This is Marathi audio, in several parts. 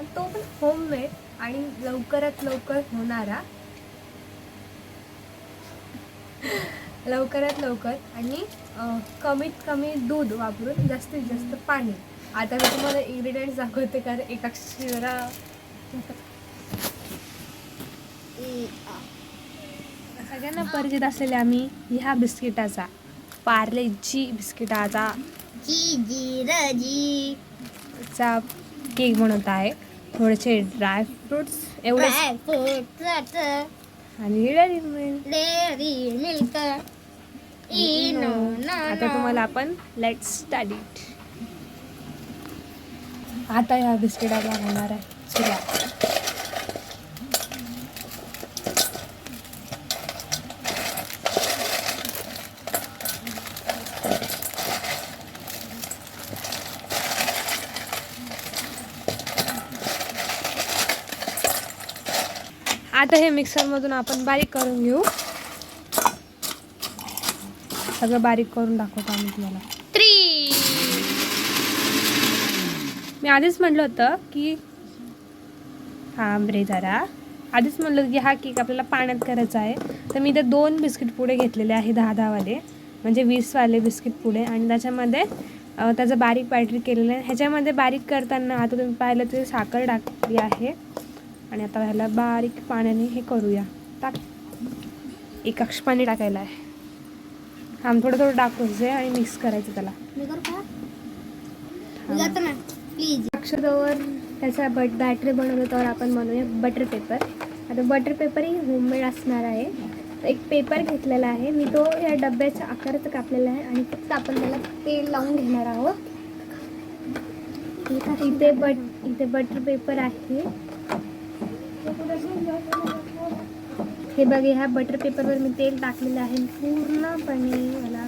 आणि तो पण होममेड आणि लवकरात लवकर होणारा. लवकरात लवकर आणि कमीत कमी दूध वापरून जास्तीत जास्त पाणी. आता मी तुम्हाला इन्ग्रेडियंट्स दाखवते कारण एका शिवरा सगळ्यांना परिचित असलेले आम्ही ह्या बिस्किटाचा पार्लेजी बिस्किटाचा जी जी. रजी चा केक बनवत आहे. थोडेसे ड्राय फ्रुट्स एवढे आणि Dairy Milk. Dairy milk Eno आता तुम्हाला आपण लेट स्टार्ट इट आता ह्या बिस्किटाला होणार आहे. सुरुवात आता हे मिक्सरमधून आपण बारीक करून घेऊ. सगळं बारीक करून दाखवतो आम्ही तुम्हाला. थ्री मी आधीच म्हटलं होतं की हा ब्रे जरा. आधीच म्हटलं होतं की हा केक आपल्याला पाण्यात करायचा आहे. तर मी इथे दोन बिस्किट पुडे घेतलेले आहे दहा दहावाले म्हणजे वीसवाले बिस्किट पुडे आणि त्याच्यामध्ये त्याचं बारीक बॅटरी केलेलं आहे. ह्याच्यामध्ये बारीक करताना आता तुम्ही पाहिलं तर साखर टाकली आहे. आणि आता ह्याला बारीक पाण्याने हे करूया. टाक. एक अक्ष पाणी टाकायला आहे. हा थोडं थोडं टाकायचं आहे आणि मिक्स करायचं त्याला. प्लीज अक्षरवर त्याचा बट बॅटरी बनवलं तर आपण बनवूया बटर पेपर आता बटर पेपरही होममेड असणार आहे. एक पेपर घेतलेला आहे. मी तो या डब्याच्या आकाराचा कापलेला आहे आणि फक्त आपण त्याला तेल लावून घेणार आहोत. इथे बट इथे बटर पेपर आहे. हे बघे ह्या बटर पेपरवर मी तेल टाकलेलं आहे. पूर्णपणे मला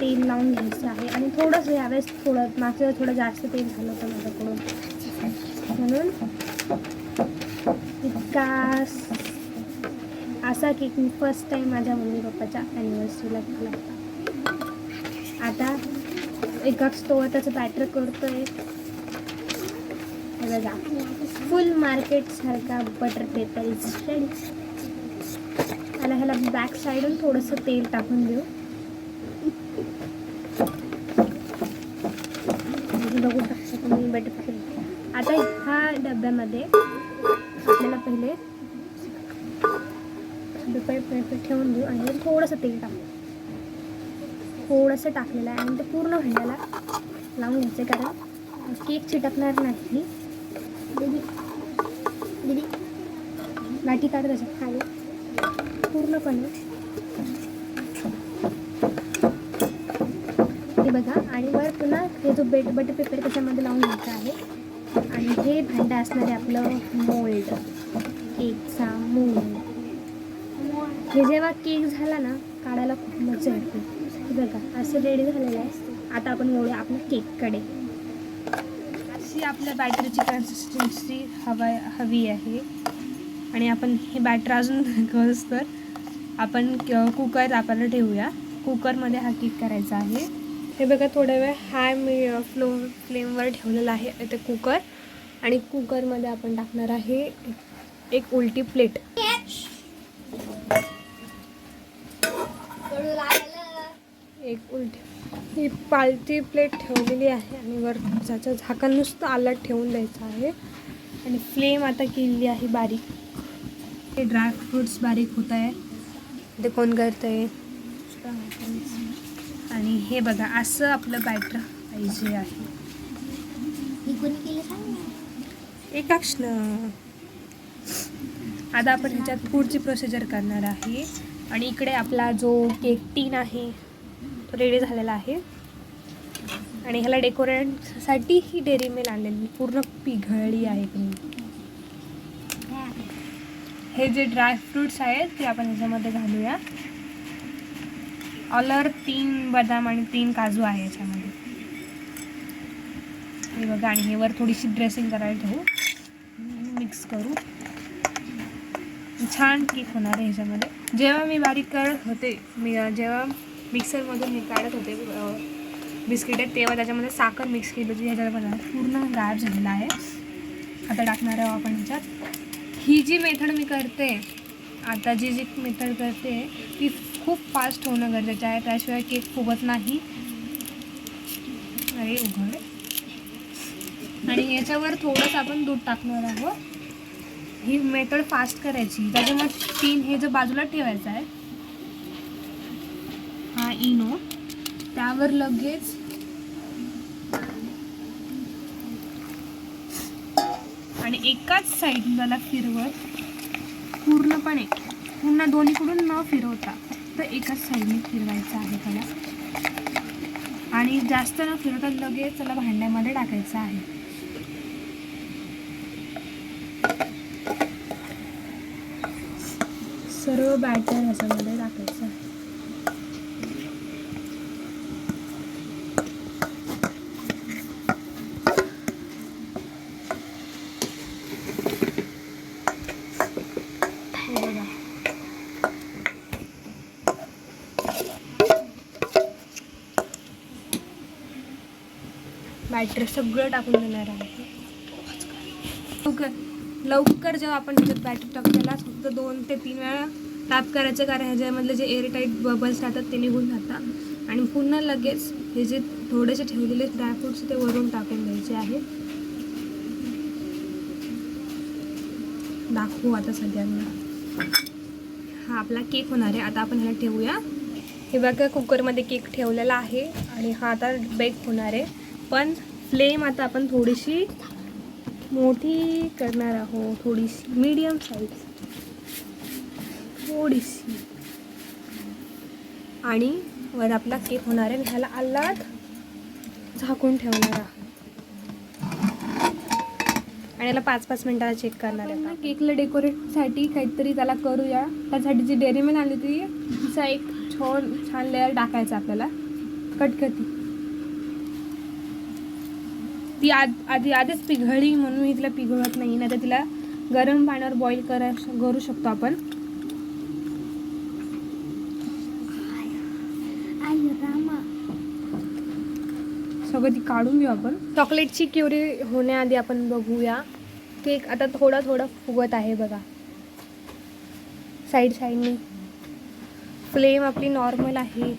तेल लावून घ्यायचं आहे. आणि थोडंसं यावेळेस थोडं मागच्या थोडं जास्त तेल झालं होतं माझ्याकडून. म्हणून इतका असा केक मी फर्स्ट टाईम माझ्या मम्मी पप्पाच्या ॲनिव्हर्सरीला केला होता. आता एका स्टोवर त्याचं बॅटर करतोय. आहे बघा. फुल मार्केट सारखा बटर पेपर इज रेडी आणि ह्याला बॅक साईडून थोडंसं तेल टाकून देऊ. म्हणजे बघू शकता तुम्ही बटर पेपर आता ह्या डब्यामध्ये आपल्याला पहिले पेपर पेपर ठेवून देऊ आणि थोडंसं तेल टाकू. थोडंसं टाकलेलं आहे आणि ते पूर्ण भांड्याला लावून घ्यायचं कारण केक चिटकणार नाही. दिदी. दीदी. लाठी काढ खाली. पूर्णपणे. हे बघा आणि वर पुन्हा हे जो बेट बटर पेपर त्याच्यामध्ये लावून घ्यायचा आहे. आणि हे भांडं असणार आहे आपलं मोल्ड केकचा मोल्ड हे जेव्हा केक झाला ना काढायला खूप मजा येते. बघा असं रेडी झालेलं आहे. आता आपण वळूया आपल्या केककडे आपल्या बॅटरीची कन्सिस्टन्सी हवा हवी आहे. आणि आपण हे बॅटर अजून कस तर आपण कुकर आपल्याला ठेवूया. कुकरमध्ये हा केक करायचा आहे. हे बघा थोड्या वेळ हाय मी फ्लो फ्लेमवर ठेवलेलं आहे ते कुकर आणि कुकरमध्ये आपण टाकणार आहे एक उलटी प्लेट एक उलटी ही पालती प्लेट ठेवलेली आहे आणि वर त्याचं झाकण नुसतं आलात ठेवून द्यायचं आहे. आणि फ्लेम आता केलेली आहे बारीक. हे ड्रायफ्रूट्स बारीक होत आहे. ते कोण करतं आहे आणि हे बघा असं आपलं बॅटर पाहिजे आहे. ही एक अक्षण आता आपण ह्याच्यात पुढची प्रोसिजर करणार आहे. आणि इकडे आपला जो केक टीन आहे रेडी झालेला आहे. आणि ह्याला डेकोरेटसाठी ही डेअरी मिल आणलेली पूर्ण पिघळली आहे तुम्ही हे जे ड्रायफ्रुट्स आहेत ते आपण ह्याच्यामध्ये घालूया. ऑलर तीन बदाम आणि तीन काजू आहे याच्यामध्ये. हे बघा आणि हे वर थोडीशी ड्रेसिंग करायला ठेवू. मिक्स करू. छान केक होणार आहे ह्याच्यामध्ये जेव्हा मी बारीक करत होते मी जेव्हा मिक्सरमधून हे काढत होते बिस्किटे तेव्हा त्याच्यामध्ये साखर मिक्स केली होती ह्याच्यामध्ये पूर्ण गायब झालेला आहे. आता टाकणार आहोत आपण ह्याच्यात. ही जी मेथड मी करते आता जी जी मेथड करते ती खूप फास्ट होणं गरजेचं आहे. त्याशिवाय केक फुगत नाही. अरे उघड. आणि याच्यावर थोडंसं आपण दूध टाकणार आहोत. ही मेथड फास्ट करायची. त्याच्यामुळे तीन हे जो बाजूला ठेवायचं आहे इनो. त्यावर लगेच आणि एकाच साईड त्याला फिरवत पूर्णपणे पुन्हा दोन्हीकडून न फिरवता तर एकाच साईडने फिरवायचं आहे त्याला. आणि जास्त न फिरवता लगेच त्याला भांड्यामध्ये टाकायचं आहे. सर्व बॅटर ह्याच्यामध्ये टाकायचं आहे हे बघा बॅटर सगळं टाकून देणार आहे. लवकर लवकर जेव्हा आपण त्याच्यात बॅटर टाकू त्याला फक्त दोन ते तीन वेळा टाप करायचं कारण ह्याच्यामधले जे एअरटाईट बबल्स राहतात ते निघून जातात. आणि पुन्हा लगेच हे जे थोडेसे ठेवलेले ड्रायफ्रुट्स ते वरून टाकून द्यायचे आहे. दाखवू आता सगळ्यांना. हा आपला केक होणार आहे. आता आपण ह्याला ठेवूया. हे बघा कुकरमध्ये केक ठेवलेला आहे. आणि हा आता बेक होणार आहे. पण फ्लेम आता आपण थोडीशी मोठी करणार आहोत. थोडीशी मीडियम साईज थोडीशी. आणि वर आपला केक होणार आहे. ह्याला आल्लात झाकून ठेवणार आहोत. आणि याला पाच पाच मिनिटाला चेक करणार आहे ना केकला डेकोरेटसाठी काहीतरी त्याला करूया. त्यासाठी जी डेअरी आली होती तिचा एक छान छान लेअर टाकायचा आपल्याला. कटकटी. ती आद आधी आधीच पिघळली म्हणून मी तिला पिघळत नाही. नाही तर तिला गरम पाण्यावर बॉईल करा करू शकतो आपण. सगळं ती काढून घेऊ आपण. चॉकलेटची क्युरी होण्याआधी आपण बघूया. केक आता थोडा थोडा फुगत आहे बघा. साईड साईडने. फ्लेम आपली नॉर्मल आहे.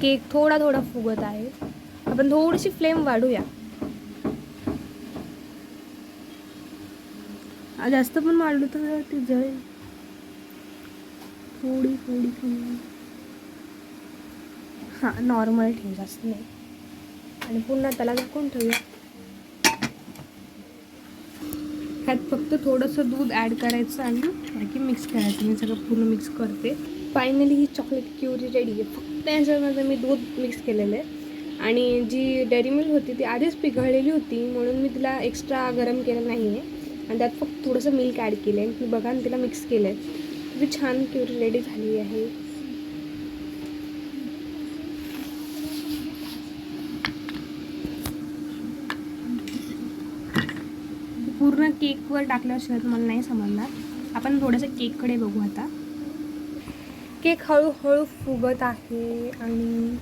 केक थोडा थोडा फुगत आहे. आपण थोडीशी फ्लेम वाढूया. जास्त पण वाढलं तर ती जळेल. थोडी थोडी थोडी. हां नॉर्मल ठेव जास्त नाही. आणि पुन्हा त्याला झाकून ठेवूया. ह्यात फक्त थोडंसं दूध ॲड करायचं आणि बाकी मिक्स करायचं. मी सगळं पूर्ण मिक्स करते. फायनली ही चॉकलेट क्युरी रेडी आहे. फक्त याच्यामध्ये मी दूध मिक्स केलेलं आहे. आणि जी डेअरी मिल्क होती ती आधीच पिघळलेली होती म्हणून मी तिला एक्स्ट्रा गरम केलं नाही आहे आणि त्यात फक्त थोडंसं मिल्क ॲड केलं आहे मी बघा आणि तिला मिक्स केलं आहे ती छान क्युरी रेडी झाली आहे. पूर्ण केकवर टाकल्याशिवाय तुम्हाला नाही समजणार. आपण थोडंसं केककडे बघू आता. केक हळूहळू फुगत आहे आणि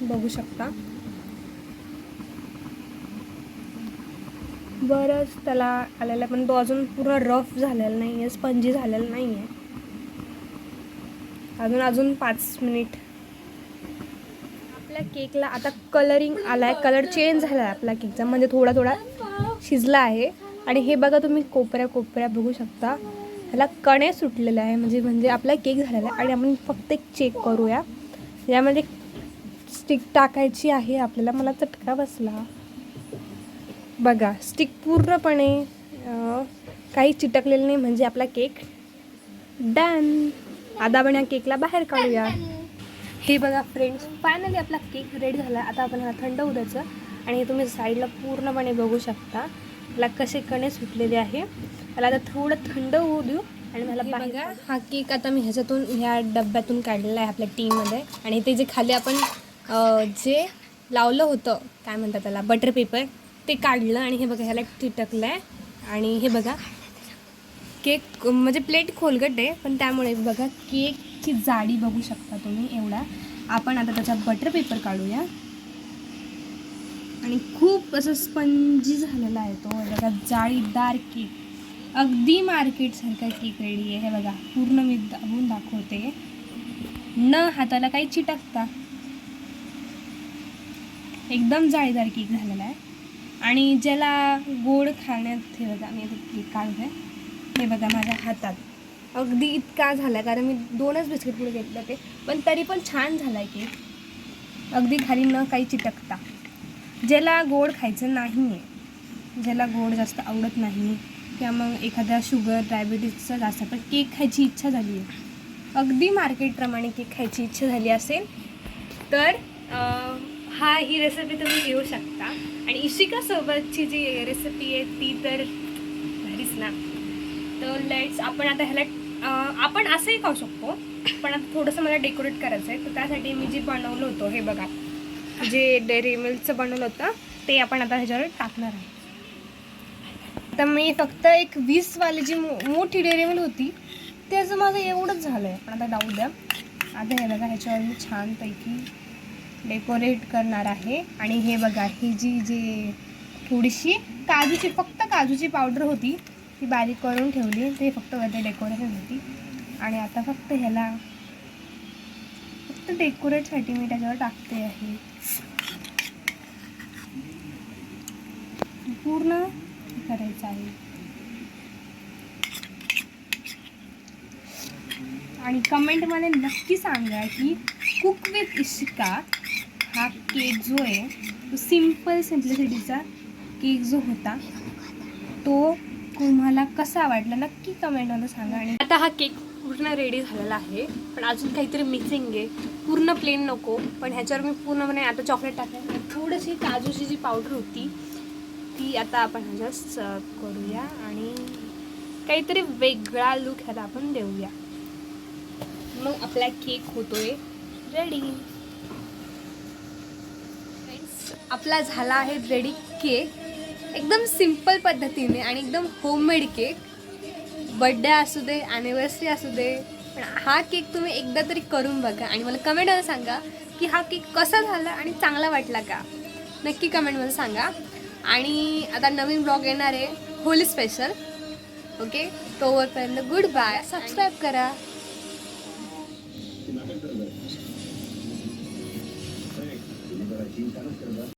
बघू शकता. बरंच त्याला आलेला आहे, पण तो अजून पूर्ण रफ झालेला नाही आहे स्पंजी झालेला नाही आहे अजून अजून पाच मिनिट. आपल्या केकला आता कलरिंग आला आहे कलर चेंज झाला आहे आपल्या केकचा म्हणजे थोडा थोडा शिजला आहे. आणि हे बघा तुम्ही कोपऱ्या कोपऱ्या बघू शकता. ह्याला कणे सुटलेले आहे म्हणजे म्हणजे आपला केक झालेला आहे. आणि आपण फक्त एक चेक करूया. यामध्ये स्टिक टाकायची आहे आपल्याला. मला चटका बसला. बघा स्टिक पूर्णपणे काही चिटकलेलं नाही म्हणजे आपला केक डन आता आपण या केकला बाहेर काढूया. हे बघा फ्रेंड्स फायनली आपला केक रेडी झाला. आता आपण ह्याला थंड होऊ द्यायचं. आणि हे तुम्ही साईडला पूर्णपणे बघू शकता. याला कसे कणे सुटलेले आहे. त्याला आता थोडं थंड होऊ देऊ आणि मला बघा हा केक आता मी ह्याच्यातून ह्या डब्यातून काढलेला आहे आपल्या टीमध्ये आणि ते जे खाली आपण जे लावलं होतं काय म्हणतात त्याला बटर पेपर ते काढलं आणि हे बघा ह्याला चिटकलं आहे आणि हे बघा केक म्हणजे प्लेट खोलगट आहे पण त्यामुळे बघा केकची जाडी बघू शकता तुम्ही एवढा. आपण आता त्याचा बटर पेपर काढूया. आणि खूप असं स्पंजी झालेला आहे तो. हे बघा जाळीदार केक. अगदी मार्केटसारखा केक रेडी आहे. हे बघा पूर्ण मी दाबून दाखवते. न हाताला काही चिटकता. एकदम जाळीदार केक झालेला आहे. आणि ज्याला गोड खाण्यात हे बघा मी आता केक काढते. हे बघा माझ्या हातात. अगदी इतका झाला कारण मी दोनच बिस्किट पुढे घेतलं ते पण तरी पण छान झाला आहे केक. अगदी खाली न काही चिटकता. ज्याला गोड खायचं नाही आहे ज्याला गोड जास्त आवडत नाही किंवा मग एखाद्या शुगर डायबिटीजचं जास्त पण केक खायची इच्छा झाली आहे. अगदी मार्केटप्रमाणे केक खायची इच्छा झाली असेल तर हा ही रेसिपी तुम्ही घेऊ शकता. आणि इशिकासोबतची जी रेसिपी आहे ती तर भारीच ना. तर लेट्स आपण आता ह्याला आपण असंही खाऊ शकतो पण आता थोडंसं मला डेकोरेट करायचं आहे तर त्यासाठी मी जे बनवलं होतं हे बघा. जे डेअरी मिल्कचं बनवलं होतं ते आपण आता ह्याच्यावर टाकणार आहे. तर मी फक्त एक वीसवाली जी मो मोठी डेअरी मिल्क होती त्याचं माझं एवढंच झालं आहे पण आता डाऊ द्या. आता हे बघा ह्याच्यावर मी छानपैकी डेकोरेट करणार आहे. आणि हे बघा ही जी जी थोडीशी काजूची फक्त काजूची पावडर होती ती बारीक करून ठेवली. ते फक्त वरती डेकोरेशन होती. आणि आता फक्त ह्याला फक्त डेकोरेटसाठी मी त्याच्यावर टाकते आहे. पूर्ण करायचं आहे. आणि कमेंटमध्ये नक्की सांगा की कुक विथ इशिका हा केक जो आहे तो सिंपल सिम्प्लिसिटीचा केक जो होता तो तुम्हाला कसा वाटला नक्की कमेंटमध्ये सांगा. आणि आता हा केक पूर्ण रेडी झालेला आहे पण अजून काहीतरी मिसिंग आहे. पूर्ण प्लेन नको पण ह्याच्यावर मी पूर्णपणे आता चॉकलेट टाकलं. थोडीशी काजूची जी पावडर होती ती आता आपण ह्याच्यावर सर्व करूया आणि काहीतरी वेगळा लुक ह्याला आपण देऊया. मग आपला केक होतोय रेडी आपला झाला आहे रेडी केक एकदम सिंपल पद्धतीने आणि एकदम होममेड केक बड्डे असू दे ॲनिव्हर्सरी असू दे पण हा केक तुम्ही एकदा तरी करून बघा आणि मला कमेंटमध्ये सांगा की हा केक कसा झाला आणि चांगला वाटला का? नक्की कमेंटमध्ये सांगा. आणि आता नवीन ब्लॉग येणार आहे. होली स्पेशल ओके तोवरपर्यंत गुड बाय सबस्क्राईब करा.